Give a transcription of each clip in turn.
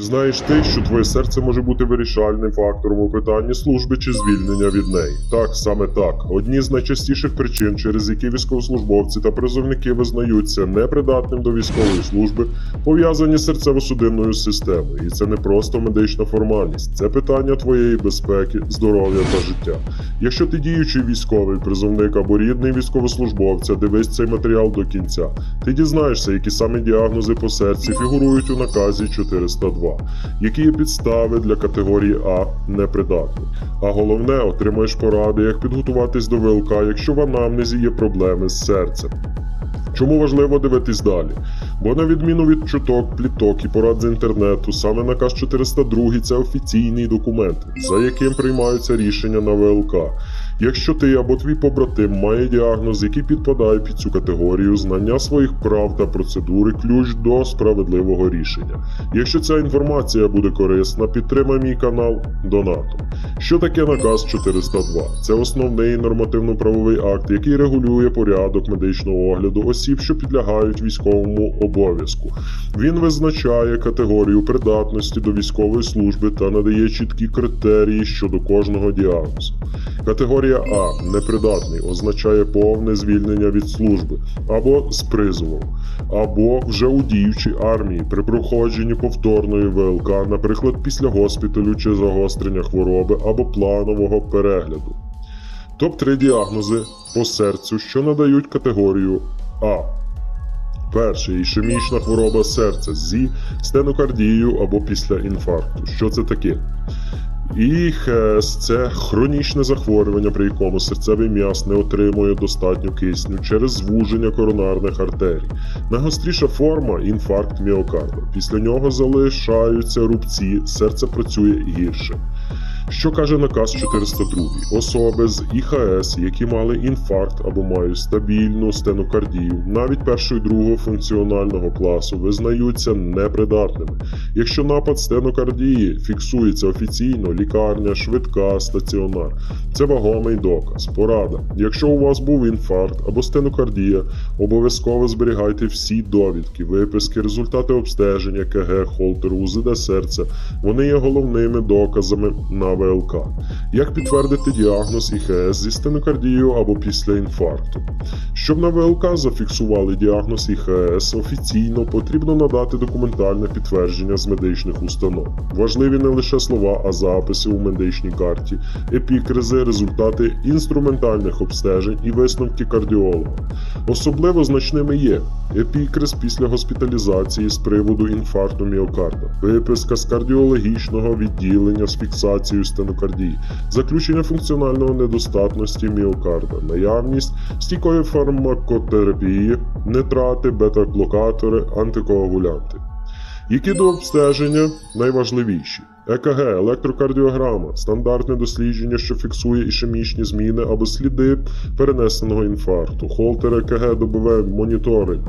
Знаєш ти, що твоє серце може бути вирішальним фактором у питанні служби чи звільнення від неї. Так, саме так. Одні з найчастіших причин, через які військовослужбовці та призовники визнаються непридатним до військової служби, пов'язані з серцево-судинною системою. І це не просто медична формальність, це питання твоєї безпеки, здоров'я та життя. Якщо ти діючий військовий призовник або рідний військовослужбовця, дивись цей матеріал до кінця. Ти дізнаєшся, які саме діагнози по серці фігурують у наказі 402, які є підстави для категорії А непридатний. А головне, отримаєш поради, як підготуватись до ВЛК, якщо в анамнезі є проблеми з серцем. Чому важливо дивитись далі? Бо на відміну від чуток, пліток і порад з інтернету, саме наказ 402 це офіційний документ, за яким приймаються рішення на ВЛК. Якщо ти або твій побратим має діагноз, який підпадає під цю категорію, знання своїх прав та процедури ключ до справедливого рішення. Якщо ця інформація буде корисна, підтримай мій канал донатом. Що таке наказ 402? Це основний нормативно-правовий акт, який регулює порядок медичного огляду осіб, що підлягають військовому обов'язку. Він визначає категорію придатності до військової служби та надає чіткі критерії щодо кожного діагнозу. Категорія А непридатний означає повне звільнення від служби або з призовом, або вже у діючій армії при проходженні повторної ВЛК, наприклад, після госпіталю чи загострення хвороби або планового перегляду. Топ-3 діагнози по серцю, що надають категорію А. Перший ішемічна хвороба серця зі стенокардією або після інфаркту. Що це таке? ІХС це хронічне захворювання, при якому серцевий м'яз не отримує достатньо кисню через звуження коронарних артерій. Найгостріша форма інфаркт міокарда. Після нього залишаються рубці, серце працює гірше. Що каже наказ 402? Особи з ІХС, які мали інфаркт або мають стабільну стенокардію, навіть першого і другого функціонального класу, визнаються непридатними. Якщо напад стенокардії фіксується офіційно, лікарня, швидка, стаціонар. Це вагомий доказ. Порада. Якщо у вас був інфаркт або стенокардія, обов'язково зберігайте всі довідки, виписки, результати обстеження, КГ, холтеру, УЗД серця. Вони є головними доказами на ВЛК. Як підтвердити діагноз ІХС зі стенокардією або після інфаркту? Щоб на ВЛК зафіксували діагноз ІХС офіційно, потрібно надати документальне підтвердження з медичних установ. Важливі не лише слова, а записи у медичній карті, епікризи, результати інструментальних обстежень і висновки кардіолога. Особливо значними є епікриз після госпіталізації з приводу інфаркту міокарда, виписка з кардіологічного відділення з фіксацією стенокардії, заключення функціональної недостатності міокарда, наявність стійкої фармакотерапії, нетрати, бета-блокатори, антикоагулянти. Які до обстеження найважливіші? ЕКГ, електрокардіограма, стандартне дослідження, що фіксує ішемічні зміни або сліди перенесеного інфаркту, холтер ЕКГ добове моніторинг,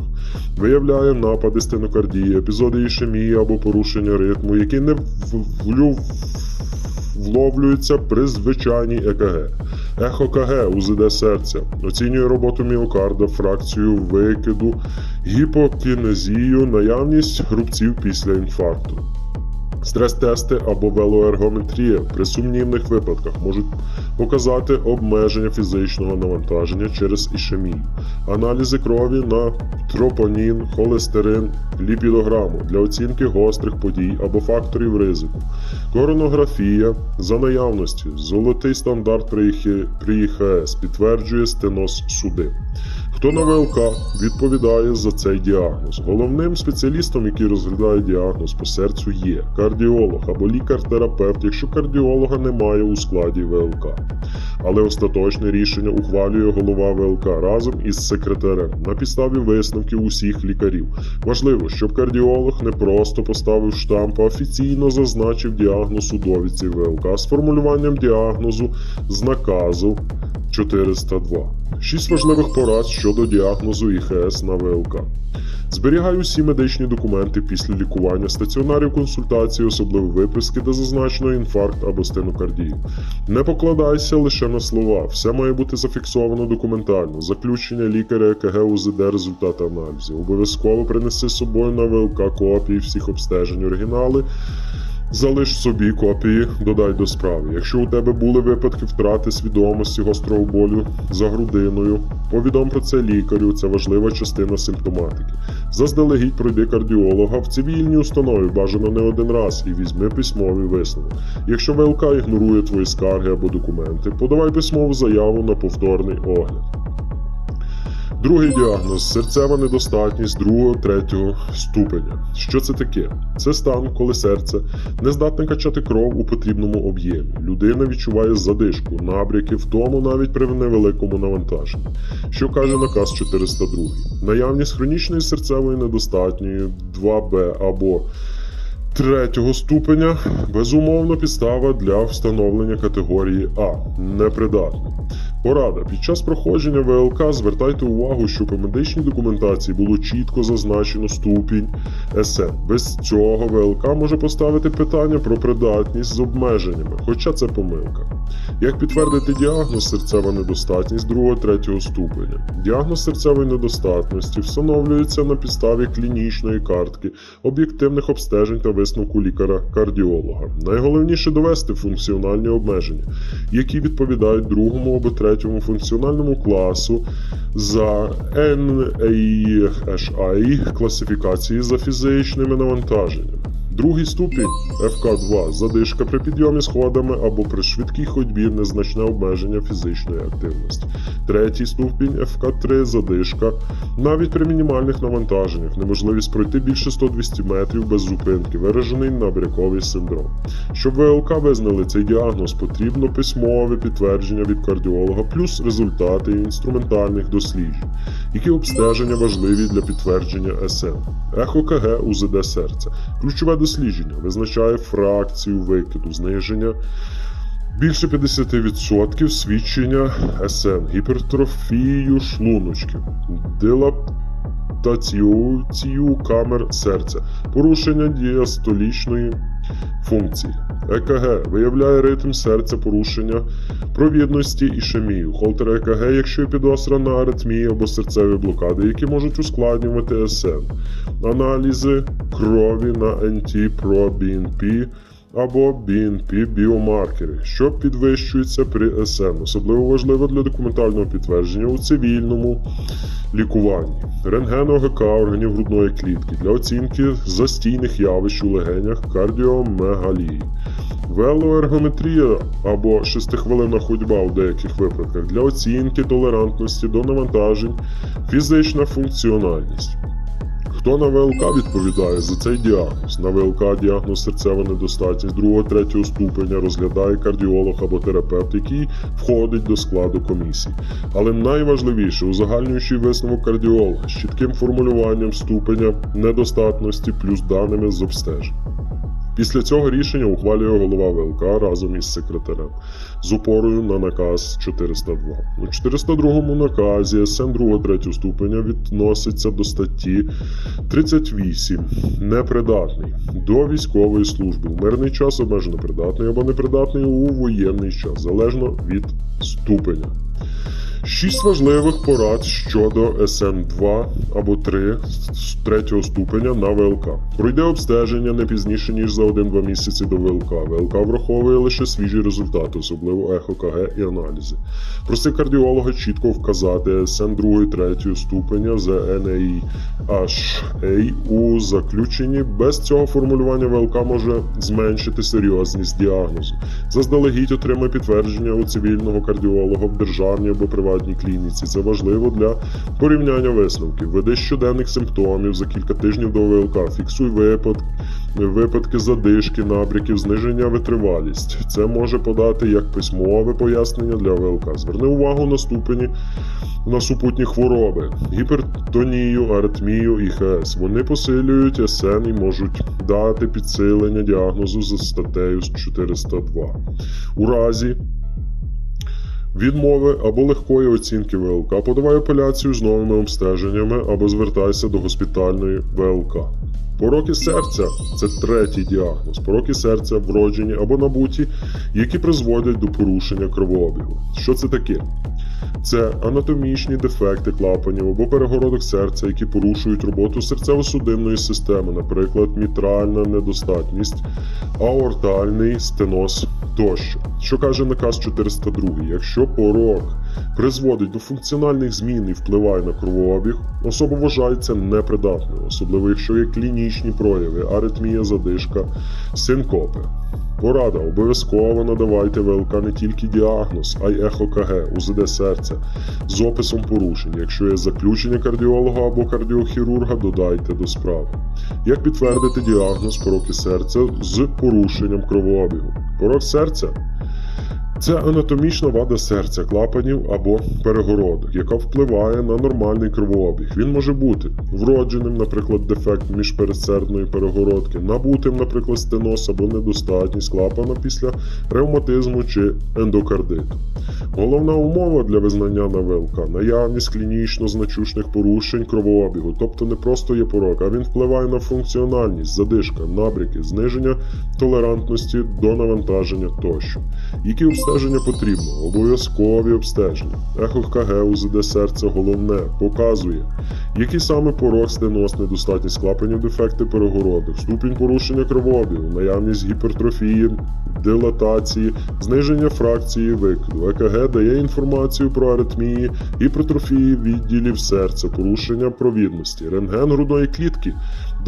виявляє напади стенокардії, епізоди ішемії або порушення ритму, які не влю- вловлюються при звичайній ЕКГ. у УЗД серця оцінює роботу міокарда, фракцію викиду, гіпокінезію, наявність грубців після інфаркту. Стрес-тести або велоергометрія при сумнівних випадках можуть показати обмеження фізичного навантаження через ішемію, аналізи крові на тропонін, холестерин, ліпідограму для оцінки гострих подій або факторів ризику, коронографія за наявності, золотий стандарт при ІХ- ІХС підтверджує стеноз суди. Хто на ВЛК відповідає за цей діагноз? Головним спеціалістом, який розглядає діагноз по серцю, є кардіолог або лікар-терапевт, якщо кардіолога немає у складі ВЛК. Але остаточне рішення ухвалює голова ВЛК разом із секретарем на підставі висновків усіх лікарів. Важливо, щоб кардіолог не просто поставив штамп, а офіційно зазначив діагноз у довідці ВЛК з формулюванням діагнозу з наказу 402. Шість важливих порад щодо діагнозу ІХС на ВЛК. Зберігай усі медичні документи після лікування, стаціонарів консультації, особливо виписки, де зазначено інфаркт або стенокардію. Не покладайся лише на слова, все має бути зафіксовано документально. Заключення лікаря, ЕКГ, УЗД, результати аналізів. Обов'язково принеси з собою на ВЛК копії всіх обстежень, оригінали. Залиш собі копії, додай до справи. Якщо у тебе були випадки втрати свідомості, гострого болю за грудиною, повідом про це лікарю, це важлива частина симптоматики. Заздалегідь пройди кардіолога в цивільній установі, бажано не один раз, і візьми письмовий висновок. Якщо ВЛК ігнорує твої скарги або документи, подавай письмову заяву на повторний огляд. Другий діагноз серцева недостатність другого третього ступеня. Що це таке? Це стан, коли серце не здатне качати кров у потрібному об'ємі. Людина відчуває задишку, набряки, втому навіть при невеликому навантаженні. Що каже наказ 402? Наявність хронічної серцевої недостатньої 2Б або Третього ступеня безумовно підстава для встановлення категорії А непридатний. Порада під час проходження ВЛК звертайте увагу, щоб у медичній документації було чітко зазначено ступінь СН. Без цього ВЛК може поставити питання про придатність з обмеженнями, хоча це помилка. Як підтвердити діагноз серцева недостатність 2-3 ступеня? Діагноз серцевої недостатності встановлюється на підставі клінічної картки, об'єктивних обстежень та висновку лікаря-кардіолога. Найголовніше довести функціональні обмеження, які відповідають другому або третьому функціональному класу за NASI класифікації за фізичними навантаженнями. Другий ступінь ФК2 задишка при підйомі сходами або при швидкій ходьбі незначне обмеження фізичної активності. Третій ступінь ФК3 задишка навіть при мінімальних навантаженнях, неможливість пройти більше 100-200 метрів без зупинки, виражений набряковий синдром. Щоб ВЛК визнали цей діагноз, потрібно письмове підтвердження від кардіолога, плюс результати інструментальних досліджень, які обстеження важливі для підтвердження СН. Ехо КГ УЗД серця. Ключове дослідження визначає фракцію викиду, зниження більше 50% свідчення СН, гіпертрофію шлуночків, дилатацію камер серця, порушення діастолічної функції. ЕКГ виявляє ритм серця порушення провідності ішемію. Холтер ЕКГ, якщо є підозра на або серцеві блокади, які можуть ускладнювати СН. Аналізи крові на NT-proBNP або BNP біомаркери, що підвищуються при СН. Особливо важливо для документального підтвердження у цивільному лікуванні. Рентген ОГК органів грудної клітки для оцінки застійних явищ у легенях кардіомегалії. Велоергометрія або шестихвилинна ходьба у деяких випадках для оцінки толерантності до навантажень, фізична функціональність. Хто на ВЛК відповідає за цей діагноз? На ВЛК діагноз серцева недостатність 2-3 ступеня розглядає кардіолог або терапевт, який входить до складу комісії. Але найважливіше узагальнюючий висновок кардіолога з чітким формулюванням ступеня недостатності плюс даними з обстежень. Після цього рішення ухвалює голова ВЛК разом із секретарем з опорою на наказ 402. У 402 наказі СН 2-3 ступеня відноситься до статті 38 непридатний до військової служби у мирний час обмежено придатний або непридатний у воєнний час, залежно від ступеня. Шість важливих порад щодо СН2 або 3 з третього ступеня на ВЛК. Пройде обстеження не пізніше ніж за 1-2 місяці до ВЛК. ВЛК враховує лише свіжі результати, особливо ехо КГ і аналізи. Проси кардіолога чітко вказати СН 2 3 ступеня за NAHA у заключенні. Без цього формулювання ВЛК може зменшити серйозність діагнозу. Заздалегідь отримає підтвердження у цивільного кардіолога в державній або приватній клініці. Це важливо для порівняння висновків. Веди щоденних симптомів за кілька тижнів до ВЛК. Фіксуй випадки, випадки задишки, набряків, зниження витривалість. Це може подати як письмове пояснення для ВЛК. Зверни увагу на ступені на супутні хвороби, гіпертонію, аритмію і ХС. Вони посилюють СН і можуть дати підсилення діагнозу за статтею 402. У разі відмови або легкої оцінки ВЛК, подавай апеляцію з новими обстеженнями або звертайся до госпітальної ВЛК. Пороки серця це третій діагноз. Пороки серця вроджені або набуті, які призводять до порушення кровообігу. Що це таке? Це анатомічні дефекти клапанів або перегородок серця, які порушують роботу серцево-судинної системи, наприклад, мітральна недостатність, аортальний стеноз тощо. Що каже наказ 402? Якщо порок призводить до функціональних змін і впливає на кровообіг, особа вважається непридатною, особливо якщо є клінічні прояви, аритмія, задишка, синкопи. Порада обов'язково надавайте ВЛК не тільки діагноз, а й ехо КГ, УЗД серця з описом порушень. Якщо є заключення кардіолога або кардіохірурга, додайте до справи. Як підтвердити діагноз пороки серця з порушенням кровообігу? Порок серця це анатомічна вада серця, клапанів або перегородок, яка впливає на нормальний кровообіг. Він може бути вродженим, наприклад, дефект міжпередсердної перегородки, набутим, наприклад, стеноз або недостатність клапана після ревматизму чи ендокардиту. Головна умова для визнання на ВЛК наявність клінічно значущих порушень кровообігу, тобто не просто є порок, а він впливає на функціональність, задишка, набряки, зниження толерантності до навантаження тощо. Які обстеження потрібно? Обов'язкові обстеження. Ехо КГ УЗД серця головне показує, який саме порог, стеноз, недостатність клапанів, дефекти перегородок, ступінь порушення кровообігу, наявність гіпертрофії, дилатації, зниження фракції викиду. ЕКГ дає інформацію про аритмії, гіпертрофії відділів серця, порушення провідності, рентген грудної клітки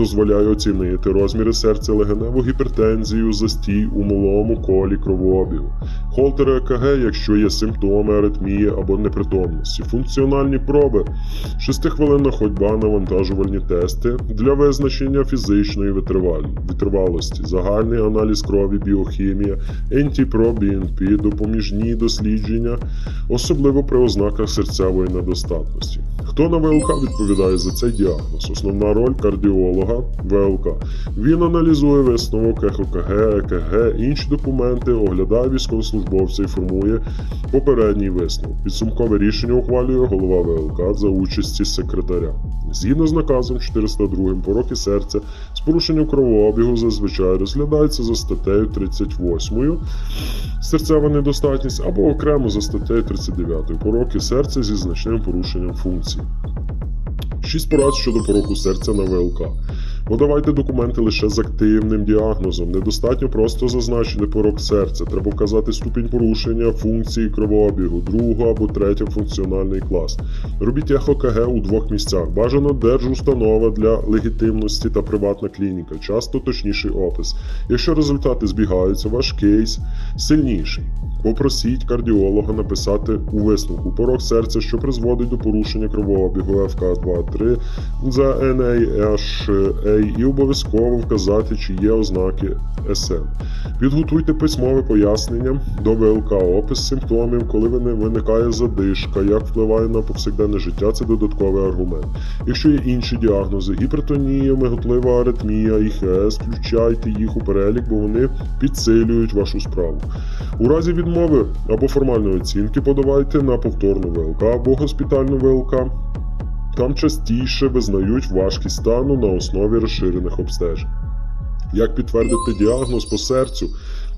дозволяє оцінити розміри серця, легеневу гіпертензію, застій у малому колі кровообігу. Холтер ЕКГ, якщо є симптоми аритмії або непритомності, функціональні проби, 6-хвилинна ходьба, навантажувальні тести для визначення фізичної витривал- витривалості, загальний аналіз крові, біохімія, ентіпро-БНП, допоміжні дослідження, особливо при ознаках серцевої недостатності. Хто на ВЛК відповідає за цей діагноз? Основна роль кардіолога Увага! ВЛК. Він аналізує висновок ЕХОКГ, ЕКГ, інші документи, оглядає військовослужбовця і формує попередній висновок. Підсумкове рішення ухвалює голова ВЛК за участі секретаря. Згідно з наказом 402 пороки серця з порушенням кровообігу зазвичай розглядається за статтею 38 серцева недостатність або окремо за статтею 39 пороки серця зі значним порушенням функції. 6 порад щодо пороку серця на ВЛК. Ну, Подавайте документи лише з активним діагнозом. Недостатньо просто зазначити порок серця. Треба вказати ступінь порушення, функції кровообігу, другого або третього функціональний клас. Робіть ехо-КГ у двох місцях. Бажано держустанова для легітимності та приватна клініка, часто точніший опис. Якщо результати збігаються, ваш кейс сильніший. Попросіть кардіолога написати у висновку порок серця, що призводить до порушення кровообігу ФК2-3 за NASH і обов'язково вказати, чи є ознаки СН. Підготуйте письмове пояснення до ВЛК, опис симптомів, коли виникає задишка, як впливає на повсякденне життя, це додатковий аргумент. Якщо є інші діагнози, гіпертонія, миготлива аритмія, ІХС, включайте їх у перелік, бо вони підсилюють вашу справу. У разі відмови або формальної оцінки подавайте на повторну ВЛК або госпітальну ВЛК. Там частіше визнають важкість стану на основі розширених обстежень. Як підтвердити діагноз по серцю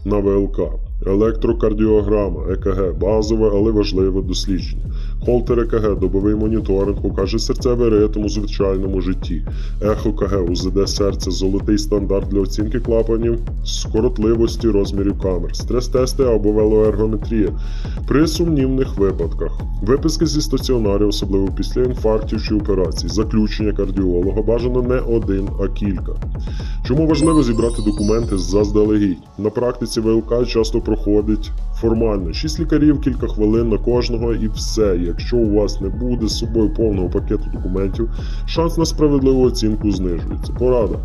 на ВЛК? Електрокардіограма, ЕКГ, базове, але важливе дослідження. Холтер ЕКГ, добовий моніторинг, покаже серцевий ритм у звичайному житті. Ехо КГ, УЗД серця, золотий стандарт для оцінки клапанів, скоротливості розмірів камер, стрес-тести або велоергометрія. При сумнівних випадках. Виписки зі стаціонарів, особливо після інфарктів чи операцій, заключення кардіолога бажано не один, а кілька. Чому важливо зібрати документи заздалегідь? На практиці ВЛК часто проходить формально. Шість лікарів, кілька хвилин на кожного і все. Якщо у вас не буде з собою повного пакету документів, шанс на справедливу оцінку знижується. Порада.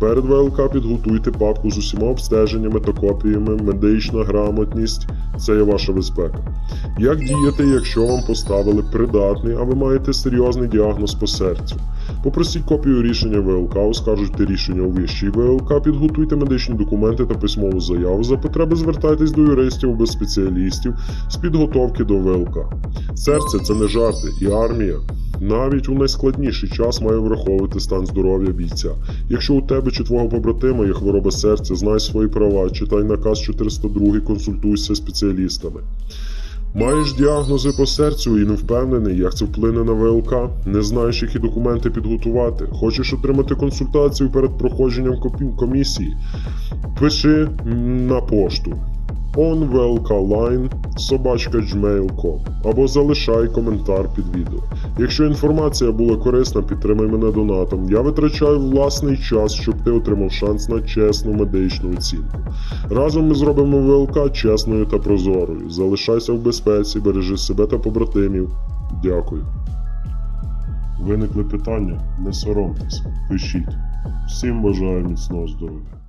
Перед ВЛК підготуйте папку з усіма обстеженнями та копіями, медична грамотність це є ваша безпека. Як діяти, якщо вам поставили придатний, а ви маєте серйозний діагноз по серцю? Попросіть копію рішення ВЛК, оскаржуйте рішення у вищій ВЛК, підготуйте медичні документи та письмову заяву. За потреби звертайтесь до юристів без спеціалістів з підготовки до ВЛК. Серце це не жарти, і армія навіть у найскладніший час має враховувати стан здоров'я бійця. Якщо у тебе чи твого побратима є хвороба серця, знай свої права, читай наказ 402, консультуйся з спеціалістами. Маєш діагнози по серцю і не впевнений, як це вплине на ВЛК, не знаєш, які документи підготувати, хочеш отримати консультацію перед проходженням комісії, пиши на пошту собачка або залишай коментар під відео. Якщо інформація була корисна, підтримай мене донатом. Я витрачаю власний час, щоб ти отримав шанс на чесну медичну оцінку. Разом ми зробимо ВЛК чесною та прозорою. Залишайся в безпеці, бережи себе та побратимів. Дякую. Виникли питання? Не соромтесь, пишіть. Всім бажаю міцного здоров'я.